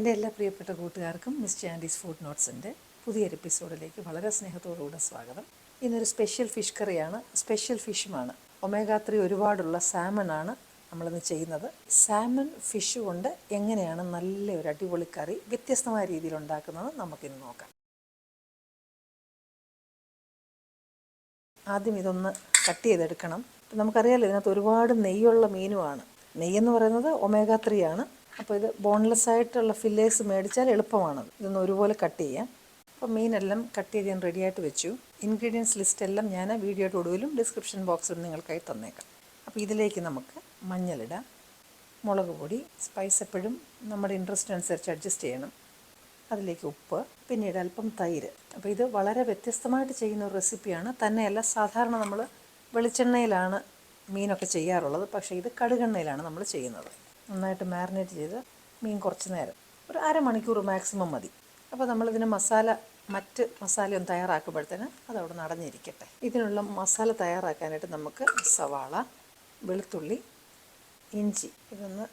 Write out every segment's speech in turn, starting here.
എന്റെ എല്ലാ പ്രിയപ്പെട്ട കൂട്ടുകാർക്കും മിസ് ചാൻഡീസ് ഫുഡ് നോട്ട്സിന്റെ പുതിയൊരു എപ്പിസോഡിലേക്ക് വളരെ സ്നേഹത്തോടുകൂടെ സ്വാഗതം. ഇന്നൊരു സ്പെഷ്യൽ ഫിഷ് കറിയാണ്. സ്പെഷ്യൽ ഫിഷുമാണ്. ഒമേഗ ത്രീ ഒരുപാടുള്ള ആണ് നമ്മളിന്ന് ചെയ്യുന്നത്. സാമൺ ഫിഷ് കൊണ്ട് എങ്ങനെയാണ് നല്ല ഒരു അടിപൊളി കറി വ്യത്യസ്തമായ രീതിയിൽ ഉണ്ടാക്കുന്നത് നമുക്കിന്ന് നോക്കാം. ആദ്യം ഇതൊന്ന് കട്ട് ചെയ്തെടുക്കണം. നമുക്കറിയാലോ ഇതിനകത്ത് ഒരുപാട് നെയ്യുള്ള മീനുമാണ്. നെയ്യെന്ന് പറയുന്നത് ഒമേഗ ത്രീ ആണ്. അപ്പോൾ ഇത് ബോൺലെസ് ആയിട്ടുള്ള ഫില്ലേഴ്സ് മേടിച്ചാൽ എളുപ്പമാണ് ഇതൊന്ന് ഒരുപോലെ കട്ട് ചെയ്യാം. അപ്പോൾ മീനെല്ലാം കട്ട് ചെയ്ത് ഞാൻ റെഡിയായിട്ട് വെച്ചു. ഇൻഗ്രീഡിയൻസ് ലിസ്റ്റ് എല്ലാം ഞാൻ വീഡിയോയുടെ ഒടുവിലും ഡിസ്ക്രിപ്ഷൻ ബോക്സിലും നിങ്ങൾക്കായി തന്നേക്കാം. അപ്പോൾ ഇതിലേക്ക് നമുക്ക് മഞ്ഞളിടാം മുളക് പൊടി സ്പൈസ് എപ്പോഴും നമ്മുടെ ഇൻട്രസ്റ്റ് അനുസരിച്ച് അഡ്ജസ്റ്റ് ചെയ്യണം. അതിലേക്ക് ഉപ്പ് പിന്നീട് അല്പം തൈര്. അപ്പോൾ ഇത് വളരെ വ്യത്യസ്തമായിട്ട് ചെയ്യുന്ന ഒരു റെസിപ്പിയാണ് തന്നെയല്ല സാധാരണ നമ്മൾ വെളിച്ചെണ്ണയിലാണ് മീനൊക്കെ ചെയ്യാറുള്ളത്. പക്ഷേ ഇത് കടുകെണ്ണയിലാണ് നമ്മൾ ചെയ്യുന്നത്. നന്നായിട്ട് മാരിനേറ്റ് ചെയ്ത് മീൻ കുറച്ച് നേരം. ഒരു അരമണിക്കൂർ മാക്സിമം മതി. അപ്പോൾ നമ്മളിതിന് മസാല മറ്റ് മസാലയൊന്നും തയ്യാറാക്കുമ്പോഴത്തേന് അതവിടെ നടഞ്ഞിരിക്കട്ടെ ഇതിനുള്ള മസാല തയ്യാറാക്കാനായിട്ട് നമുക്ക് സവാള വെളുത്തുള്ളി ഇഞ്ചി ഇതൊന്ന്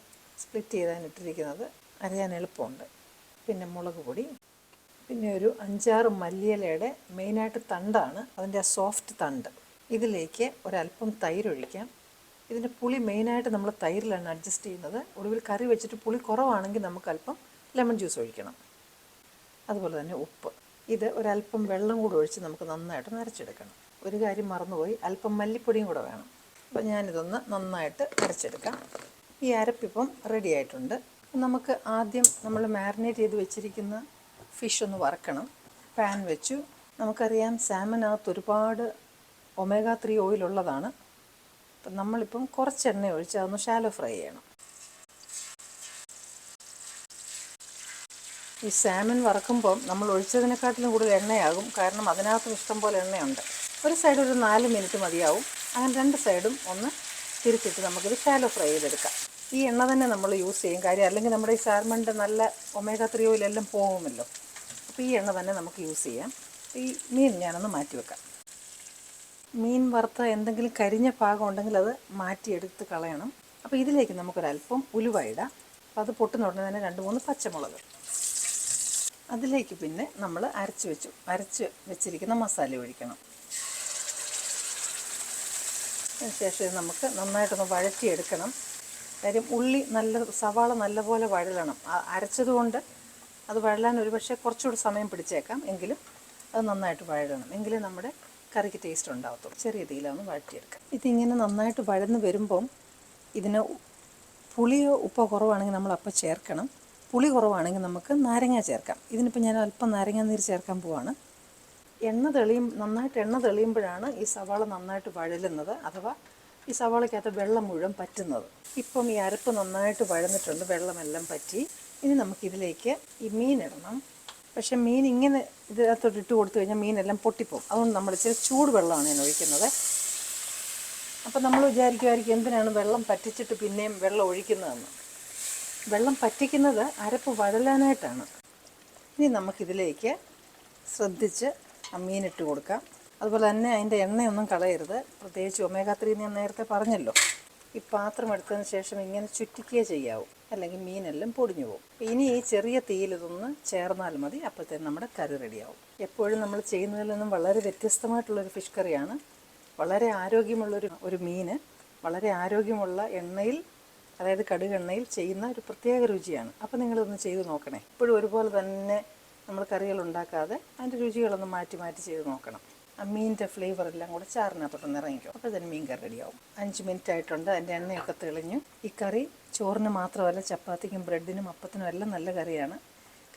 സ്പ്ലിറ്റ് ചെയ്താണ് ഇട്ടിരിക്കുന്നത് അരയാൻ എളുപ്പമുണ്ട്. പിന്നെ മുളക് പൊടി പിന്നെ ഒരു അഞ്ചാറ് മല്ലിയിലയുടെ മെയിനായിട്ട് തണ്ടാണ് അതിന്റെ ആ സോഫ്റ്റ് തണ്ട്. ഇതിലേക്ക് ഒരല്പം തൈര് ഒഴിക്കാം ഇതിന്റെ പുളി മെയിനായിട്ട് നമ്മൾ തൈരിലാണ് അഡ്ജസ്റ്റ് ചെയ്യുന്നത്. ഒടുവിൽ കറി വെച്ചിട്ട് പുളി കുറവാണെങ്കിൽ നമുക്ക് അല്പം ലെമൺ ജ്യൂസ് ഒഴിക്കണം. അതുപോലെ തന്നെ ഉപ്പ്. ഇത് ഒരല്പം വെള്ളം കൂടെ ഒഴിച്ച് നമുക്ക് നന്നായിട്ട് നരച്ചെടുക്കണം. ഒരു കാര്യം മറന്നുപോയി. അല്പം മല്ലിപ്പൊടിയും കൂടെ വേണം. അപ്പോൾ ഞാനിതൊന്ന് നന്നായിട്ട് അരച്ചെടുക്കാം. ഈ അരപ്പിപ്പം റെഡി ആയിട്ടുണ്ട്. നമുക്ക് ആദ്യം നമ്മൾ മാരിനേറ്റ് ചെയ്ത് വെച്ചിരിക്കുന്ന ഫിഷ് ഒന്ന് വറക്കണം. പാൻ വെച്ചു. നമുക്കറിയാം സാമനകത്ത് ഒരുപാട് ഒമേഗ ത്രീ ഓയിലുള്ളതാണ് അപ്പം നമ്മളിപ്പം കുറച്ച് എണ്ണ ഒഴിച്ച് അതൊന്ന് ഷാലോ ഫ്രൈ ചെയ്യണം. ഈ സാമൻ വറക്കുമ്പം നമ്മൾ ഒഴിച്ചതിനെക്കാട്ടിലും കൂടുതൽ എണ്ണയാകും. കാരണം അതിനകത്തും ഇഷ്ടം പോലെ എണ്ണയുണ്ട്. ഒരു സൈഡ് ഒരു നാല് മിനിറ്റ് മതിയാവും. അങ്ങനെ രണ്ട് സൈഡും ഒന്ന് തിരിച്ചിട്ട് നമുക്കിത് ഷാലോ ഫ്രൈ ചെയ്തെടുക്കാം. ഈ എണ്ണ തന്നെ നമ്മൾ യൂസ് ചെയ്യും. കാര്യം അല്ലെങ്കിൽ നമ്മുടെ ഈ സാൽമണിന്റെ നല്ല ഒമേഗ ത്രീ ഓയിലെല്ലാം പോകുമല്ലോ. അപ്പോൾ ഈ എണ്ണ തന്നെ നമുക്ക് യൂസ് ചെയ്യാം. ഈ മീൻ ഞാനൊന്ന് മാറ്റി വെക്കാം മീൻ വറുത്ത എന്തെങ്കിലും കരിഞ്ഞ ഭാഗം ഉണ്ടെങ്കിൽ അത് മാറ്റിയെടുത്ത് കളയണം. അപ്പോൾ ഇതിലേക്ക് നമുക്കൊരല്പം ഉലുവ ഇടാം. അപ്പോൾ അത് പൊട്ടുന്ന ഉടനെ തന്നെ രണ്ട് മൂന്ന് പച്ചമുളക്. അതിലേക്ക് പിന്നെ നമ്മൾ അരച്ച് വെച്ചു. അരച്ച് വെച്ചിരിക്കുന്ന മസാല ഒഴിക്കണം. അതിനുശേഷം നമുക്ക് നന്നായിട്ടൊന്ന് വഴറ്റിയെടുക്കണം. കാര്യം ഉള്ളി നല്ല സവാള നല്ലപോലെ വഴലണം. അരച്ചതുകൊണ്ട് അത് വഴലാൻ ഒരുപക്ഷെ കുറച്ചുകൂടി സമയം പിടിച്ചേക്കാം. എങ്കിലും അത് നന്നായിട്ട് വഴലണം. എങ്കിലും നമ്മുടെ കറിക്ക് ടേസ്റ്റ് ഉണ്ടാകത്തുള്ളൂ ചെറിയ തീയിലൊന്ന് വഴറ്റിയെടുക്കാം. ഇതിങ്ങനെ നന്നായിട്ട് വഴന്ന് വരുമ്പം ഇതിന് പുളിയോ ഉപ്പോ കുറവാണെങ്കിൽ നമ്മൾ അപ്പം ചേർക്കണം. പുളി കുറവാണെങ്കിൽ നമുക്ക് നാരങ്ങ ചേർക്കാം. ഇതിനിപ്പോൾ ഞാൻ അല്പം നാരങ്ങ നീര് ചേർക്കാൻ പോവാണ്. എണ്ണ തെളിയും നന്നായിട്ട് എണ്ണ തെളിയുമ്പോഴാണ് ഈ സവാള നന്നായിട്ട് വഴലുന്നത് അഥവാ ഈ സവാളയ്ക്കകത്ത് വെള്ളം മുഴുവൻ പറ്റുന്നത്. ഇപ്പം ഈ അരപ്പ് നന്നായിട്ട് വഴന്നിട്ടുണ്ട് വെള്ളമെല്ലാം പറ്റി. ഇനി നമുക്കിതിലേക്ക് ഈ മീൻ ഇടണം. പക്ഷെ മീൻ ഇങ്ങനെ ഇതിനകത്തോട്ട് ഇട്ട് കൊടുത്തു കഴിഞ്ഞാൽ മീനെല്ലാം പൊട്ടിപ്പോകും. അതുകൊണ്ട് നമ്മൾ ഇച്ചിരി ചൂട് വെള്ളമാണ് ഞാൻ ഒഴിക്കുന്നത്. അപ്പം നമ്മൾ വിചാരിക്കുമായിരിക്കും എന്തിനാണ് വെള്ളം പറ്റിച്ചിട്ട് പിന്നെയും വെള്ളം ഒഴിക്കുന്നതെന്ന്. വെള്ളം പറ്റിക്കുന്നത് അരപ്പ് വഴലാനായിട്ടാണ്. ഇനി നമുക്കിതിലേക്ക് ശ്രദ്ധിച്ച് ആ മീനിട്ട് കൊടുക്കാം. അതുപോലെ തന്നെ അതിന്റെ എണ്ണയൊന്നും കളയരുത്. പ്രത്യേകിച്ച് ഒമേഗ ത്രീ ഞാൻ നേരത്തെ പറഞ്ഞല്ലോ. ഈ പാത്രം എടുത്തതിന് ശേഷം ഇങ്ങനെ ചുറ്റിക്കേ ചെയ്യാവൂ. അല്ലെങ്കിൽ മീനെല്ലാം പൊടിഞ്ഞു പോകും ഇനി ഈ ചെറിയ തീയിൽ ചേർന്നാൽ മതി. അപ്പോഴത്തേന് നമ്മുടെ കറി റെഡിയാവും. എപ്പോഴും നമ്മൾ ചെയ്യുന്നതിൽ നിന്നും വളരെ വ്യത്യസ്തമായിട്ടുള്ളൊരു ഫിഷ് കറിയാണ്. വളരെ ആരോഗ്യമുള്ളൊരു ഒരു മീന്. വളരെ ആരോഗ്യമുള്ള എണ്ണയിൽ അതായത് കടുകെണ്ണയിൽ ചെയ്യുന്ന ഒരു പ്രത്യേക രുചിയാണ്. അപ്പോൾ നിങ്ങളിതൊന്ന് ചെയ്ത് നോക്കണേ. ഇപ്പോഴും ഒരുപോലെ തന്നെ നമ്മൾ കറികൾ ഉണ്ടാക്കാതെ അതിന്റെ രുചികളൊന്ന് മാറ്റി മാറ്റി ചെയ്ത് നോക്കണം. മീനിന്റെ ഫ്ലേവർ എല്ലാം കൂടെ ചാറിനകത്തോട്ടൊന്ന് ഇറങ്ങിക്കും. അപ്പോൾ തന്നെ മീൻ കറി റെഡിയാവും അഞ്ച് മിനിറ്റ് ആയിട്ടുണ്ട്. അതിന്റെ എണ്ണയൊക്കെ തെളിഞ്ഞു. ഈ കറി ചോറിന് മാത്രമല്ല ചപ്പാത്തിക്കും ബ്രെഡിനും അപ്പത്തിനും എല്ലാം നല്ല കറിയാണ്.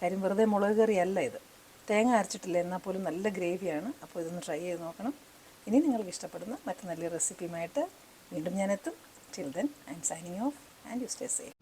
കാര്യം വെറുതെ മുളക് കറിയല്ല ഇത്. തേങ്ങ അരച്ചിട്ടില്ല എന്നാൽ പോലും നല്ല ഗ്രേവിയാണ് അപ്പോൾ ഇതൊന്ന് ട്രൈ ചെയ്ത് നോക്കണം. ഇനി നിങ്ങൾക്ക് ഇഷ്ടപ്പെടുന്ന മറ്റു നല്ല റെസിപ്പിയുമായിട്ട് വീണ്ടും ഞാനെത്തും till then I'm signing off and you stay safe